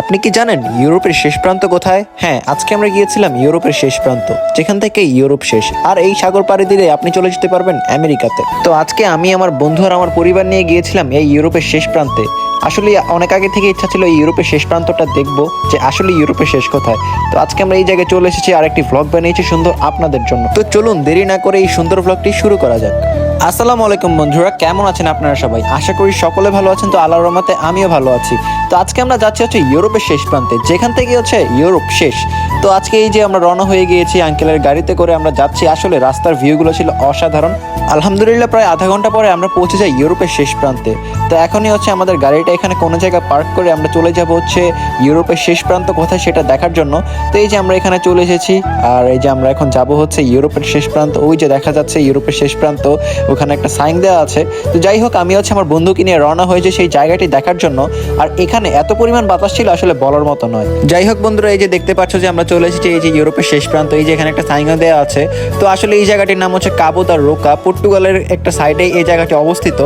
আপনি কি জানেন ইউরোপের শেষ প্রান্ত কোথায়? হ্যাঁ আজকে আমরা গিয়েছিলাম ইউরোপের শেষ প্রান্ত, যেখান থেকে ইউরোপ শেষ। আর এই সাগর পাড়ি দিলে আপনি চলে যেতে পারবেন আমেরিকাতে। তো আজকে আমি আমার বন্ধু আর আমার পরিবার নিয়ে গিয়েছিলাম এই ইউরোপের শেষ প্রান্তে। আসলে অনেক আগে থেকে ইচ্ছা ছিল এই ইউরোপের শেষ প্রান্তটা দেখব যে আসলে ইউরোপের শেষ কোথায়। তো আজকে আমরা এই জায়গায় চলে এসেছি আর একটি ভ্লগ বানিয়েছি সুন্দর আপনাদের জন্য। তো চলুন দেরি না করে এই সুন্দর ভ্লগটি শুরু করা যাক। আসসালামু আলাইকুম বন্ধুরা, কেমন আছেন আপনারা সবাই? আশা করি সকলে ভালো আছেন, তো আল্লাহর রহমতে আমিও ভালো আছি। তো আজকে আমরা যাচ্ছি হচ্ছে ইউরোপের শেষ প্রান্তে, যেখান থেকে হচ্ছে ইউরোপ শেষ। তো আজকে এই যে আমরা রওনা হয়ে গিয়েছি আঙ্কেলের গাড়িতে করে, আমরা যাচ্ছি আসলে রাস্তার ভিউগুলো ছিল অসাধারণ। আলহামদুলিল্লাহ, প্রায় আধা ঘণ্টা পরে আমরা পৌঁছে যাই ইউরোপের শেষ প্রান্তে। তো এখনই হচ্ছে আমাদের গাড়িটা এখানে কোনো জায়গায় পার্ক করে আমরা চলে যাব হচ্ছে ইউরোপের শেষ প্রান্ত কোথায় সেটা দেখার জন্য। তো এই যে আমরা এখানে চলে এসেছি, আর এই যে আমরা এখন যাব হচ্ছে ইউরোপের শেষ প্রান্ত, ওই যে দেখা যাচ্ছে ইউরোপের শেষ প্রান্ত। ওখানে একটা সাইন দেওয়া আছে। তো যাই হোক, আমি হচ্ছে আমার বন্ধুকে নিয়ে রওনা হয়েছে সেই জায়গাটি দেখার জন্য। আর এখানে এত পরিমাণ বাতাস ছিল, আসলে বলার মতো নয়। যাই হোক বন্ধুরা, এই যে দেখতে পাচ্ছ যে আমরা চলে এসেছি, এই যে ইউরোপের শেষ প্রান্ত, এই যে এখানে একটা সাইনও দেওয়া আছে। তো আসলে এই জায়গাটির নাম হচ্ছে কাবো দা রোকা। পর্তুগালের একটা সাইডে এই জায়গাটি অবস্থিত।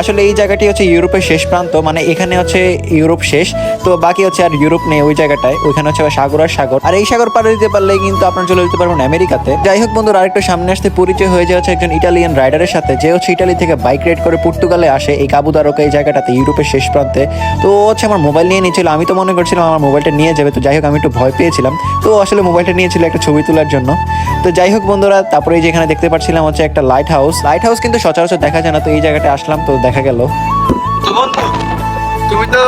আসলে এই জায়গাটি হচ্ছে ইউরোপের শেষ প্রান্ত মানে এখানে হচ্ছে ইউরোপ শেষ। তো বাকি হচ্ছে আর ইউরোপ নেই ওই জায়গাটায়, ওইখানে হচ্ছে সাগর আর সাগর। আর এই সাগর পাড়ে দিতে পারলে কিন্তু আপনারা চলে যেতে পারবেন আমেরিকাতে। যাই হোক বন্ধুরা, আরেকটু সামনে আসতে পরিচয় হয়ে যাচ্ছে একজন ইটালিয়ান রাইডারের সাথে। যে হচ্ছে ইটালি থেকে বাইক রাইড করে পর্তুগালে আসে, এই কাবুদারকা এই জায়গাটাতে ইউরোপের শেষ প্রান্তে। তো হচ্ছে আমার মোবাইল নিয়ে নিয়েছিল, আমি তো মনে করছিলাম আমার মোবাইলটা নিয়ে যাবে, তো যাই হোক আমি একটু ভয় পেয়েছিলাম। তো আসলে মোবাইলটা নিয়েছিল একটা ছবি তোলার জন্য। তো যাই হোক বন্ধুরা তারপরে এই যে এখানে দেখতে পাচ্ছিলাম হচ্ছে একটা লাইট হাউস লাইট হাউস কিন্তু সচরাচর দেখা যায় না, তো এই জায়গাটা আসলাম, তো দেখা গেল। তুমি তো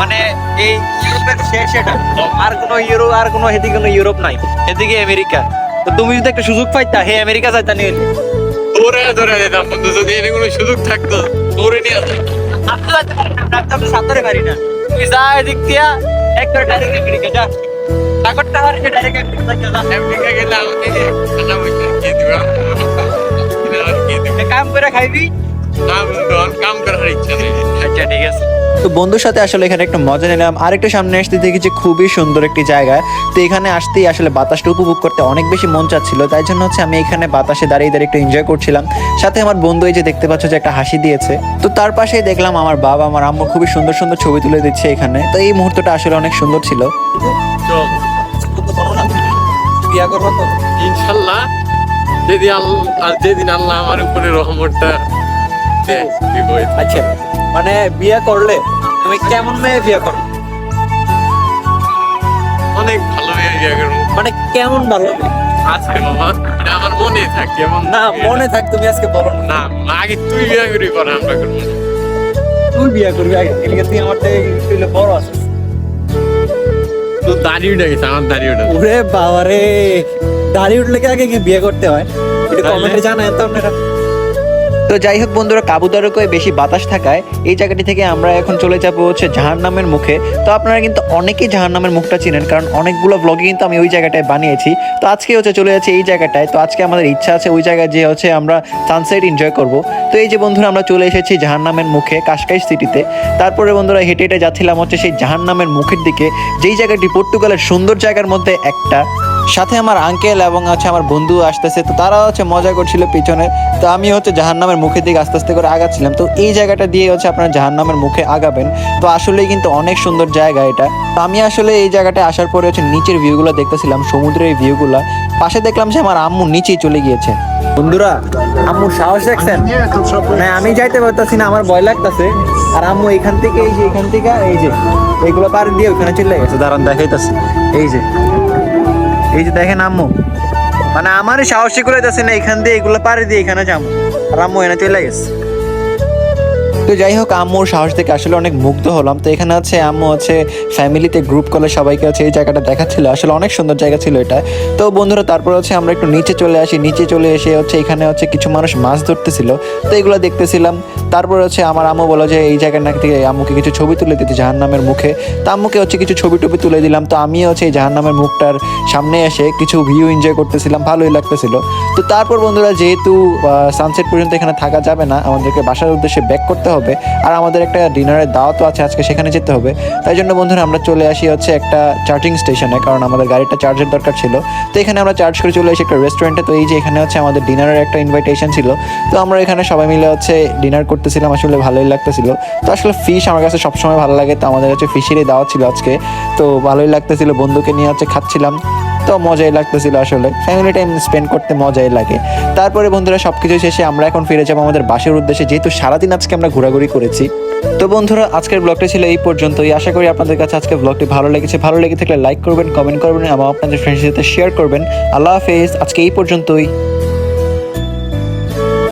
মানে এই ইউরোপের শেষ এটা। আর কোনো ইউরো আর কোনো এদিকে কোনো ইউরোপ নাই। এদিকে আমেরিকা তুমি যদি একটা সুযোগ পাইতা হে আমেরিকা যাইতা নিয়ে ধরে ধরে দিতাম বন্ধু যদি এর কোনো সুযোগ থাকতো ধরে নিয়ে আসতাম। আপনি যাইতে পারেন তো সাঁতারে পারি না। তুমি যা এদিক দিয়া একটা ডাইরেক্ট আমেরিকা যা। টাকারটা আর ডাইরেক্ট আমেরিকা যা আমেরিকা গেলে আমাকে টাকা পয়সা কে দিবে কাম করে খাইবি। না বন্ধু কাম করার ইচ্ছা নেই। আচ্ছা ঠিক আছে। তো বন্ধুর সাথে আসলে এখানে একটা মজা নিলাম। আরেকটু সামনে আসতে দেখি যে খুবই সুন্দর একটি জায়গা। তো এখানে আসতেই আসলে বাতাসটা উপভোগ করতে অনেক বেশি মন চাচ্ছিল। তাই জন্য হচ্ছে আমি এখানে বাতাসে দাঁড়িয়ে দাঁড়িয়ে একটু এনজয় করছিলাম। সাথে আমার বন্ধু এই যে দেখতে পাচ্ছ যে একটা হাসি দিয়েছে। তো তার পাশেই দেখলাম আমার বাবা আমার আম্মু খুবই সুন্দর সুন্দর ছবি তুলে দিচ্ছে এখানে। তো এই মুহূর্তটা আসলে অনেক সুন্দর ছিল। চল বিয়া করব তো? ইনশাল্লাহ। যদি আল্লাহ আর যেদিন আল্লাহ আমার উপরে রহমতটা আচ্ছা। মানে বিয়ে করলে তুমি কেমন মেয়ে বিয়ে করো? অনেক ভালো হয়ে যাবে মানে কেমন ভালো? আছে বাবা আমার মনে থাকে এমন না মনে থাক তুমি আজকে বলো না। আগে তুই বিয়ে করি পরে আমরা করব। তুই বিয়ে করবি আগে এদিকে তুই আমার থেকে একটু বড় আছিস। তো দাঁড়িয়ে উঠে গেছে আমার দাঁড়িয়ে উঠে ওরে বাবা রে দাড়ি উঠলে কি আগে কি বিয়ে করতে হয়? এটা তাইলে? কমেন্টে জানায় তো আপনারা। তো যাই হোক বন্ধুরা কাবুদারকয় বেশি বাতাস থাকায় এই জায়গাটি থেকে আমরা এখন চলে যাব হচ্ছে জাহার নামের মুখে। তো আপনারা কিন্তু অনেকেই জাহার নামের মুখটা চিনেন, কারণ অনেকগুলো ব্লগে কিন্তু আমি ওই জায়গাটায় বানিয়েছি। তো আজকে হচ্ছে চলে যাচ্ছে এই জায়গাটায়। তো আজকে আমাদের ইচ্ছা আছে ওই জায়গায় যে হচ্ছে আমরা সানসেট এনজয় করব। তো এই যে বন্ধুরা, আমরা চলে এসেছি জাহার নামের মুখে কাশকাই সিটিতে। তারপরে বন্ধুরা, হেঁটে হেঁটে যাচ্ছিলাম হচ্ছে সেই জাহার নামের মুখের দিকে। যেই জায়গাটি পর্তুগালের সুন্দর জায়গার মধ্যে একটা সাথে আমার আঙ্কেল এবং হচ্ছে আমার বন্ধু আসতেছে, তো তারা হচ্ছে মজা করছিল পিছনে। তো আমি হচ্ছে জাহান্নামের মুখের দিকে আস্তে আস্তে করে আগাচ্ছিলাম। তো এই জায়গাটা দিয়ে হচ্ছে আপনারা জাহান্নামের মুখে আগাবেন। তো আসলেই কিন্তু অনেক সুন্দর জায়গা এটা। তো আমি আসলে এই জায়গাটায় আসার পরে হচ্ছে নিচের ভিউগুলো দেখতেছিলাম, সমুদ্রের ভিউগুলো পাশে দেখলাম যে আমার আম্মু নিচেই চলে গিয়েছে। বন্ধুরা, আম্মুর সাহস দেখছেন? হ্যাঁ আমি যাইতে পারতাছি না, আমার ভয় লাগতাছে। আর আম্মু এখান থেকে, এই যে এখান থেকে, এই যে এইগুলো পার দিয়ে ওখানে চলে গেছে। দাঁড়ান, দেখাইতাছি। এই যে এই যে দেখেন আম্মু মানে আমারই সাহসী করে যাচ্ছে না, এখান দিয়ে এগুলো পারে দিয়ে এখানে যাব। আর আম্মু এনে চলে গেছে। তো যাই হোক, আম্মুর সাহস থেকে আসলে অনেক মুগ্ধ হলাম। তো এখানে আছে আম্মু হচ্ছে ফ্যামিলিতে গ্রুপ করে সবাইকে আছে, এই জায়গাটা দেখাচ্ছিল। আসলে অনেক সুন্দর জায়গা ছিল এটা। তো বন্ধুরা, তারপর হচ্ছে আমরা একটু নিচে চলে আসি। নিচে চলে এসে হচ্ছে এখানে হচ্ছে কিছু মানুষ মাছ ধরতেছিল। তো এগুলো দেখতেছিলাম। তারপর হচ্ছে আমার আম্মু বলো যে, এই জায়গার নাকি থেকে আম্মুকে কিছু ছবি তুলে দিতে জাহান নামের মুখে। তো আম্মুকে হচ্ছে কিছু ছবি টবি তুলে দিলাম। তো আমি হচ্ছে এই জাহান নামের মুখটার সামনে এসে কিছু ভিউ এনজয় করতেছিলাম। ভালোই লাগতেছিল। তো তারপর বন্ধুরা, যেহেতু সানসেট পর্যন্ত এখানে থাকা যাবে না, আমাদেরকে বাসার উদ্দেশ্যে ব্যাক করতে হবে। আর আমাদের একটা ডিনারের দাওয়াতও আছে, আজকে সেখানে যেতে হবে। তাই জন্য বন্ধুরা আমরা চলে আসি হচ্ছে একটা চার্জিং স্টেশনে কারণ আমাদের গাড়িটা চার্জের দরকার ছিল। তো এখানে আমরা চার্জ করে চলে আসি একটা রেস্টুরেন্টে তো এই যে এখানে হচ্ছে আমাদের ডিনারের একটা ইনভাইটেশন ছিল। তো আমরা এখানে সবাই মিলে হচ্ছে ডিনার করতেছিলাম, আসলে ভালোই লাগতেছিল। তো আসলে ফিশ আমার কাছে সবসময় ভালো লাগে। তো আমাদের হচ্ছে ফিশেরই দাওয়াত ছিল আজকে। তো ভালোই লাগতেছিল, বন্ধুকে নিয়ে হচ্ছে খাচ্ছিলাম। তো মজাই লাগতেছিল আসলে। ফ্যামিলি টাইম স্পেন্ড করতে মজাই লাগে। তারপরে বন্ধুরা সব সবকিছু শেষে আমরা এখন ফিরে যাব আমাদের বাসের উদ্দেশ্যে, যেহেতু সারাদিন আজকে আমরা ঘোরাঘুরি করেছি। তো বন্ধুরা, আজকের ব্লগটা ছিল এই পর্যন্তই। আশা করি আপনাদের কাছে আজকে ব্লগটি ভালো লেগেছে। ভালো লেগে থাকলে লাইক করবেন কমেন্ট করবেন এবং আপনাদের ফ্রেন্ডসের সাথে শেয়ার করবেন। আল্লাহ হাফেজ, আজকে এই পর্যন্তই।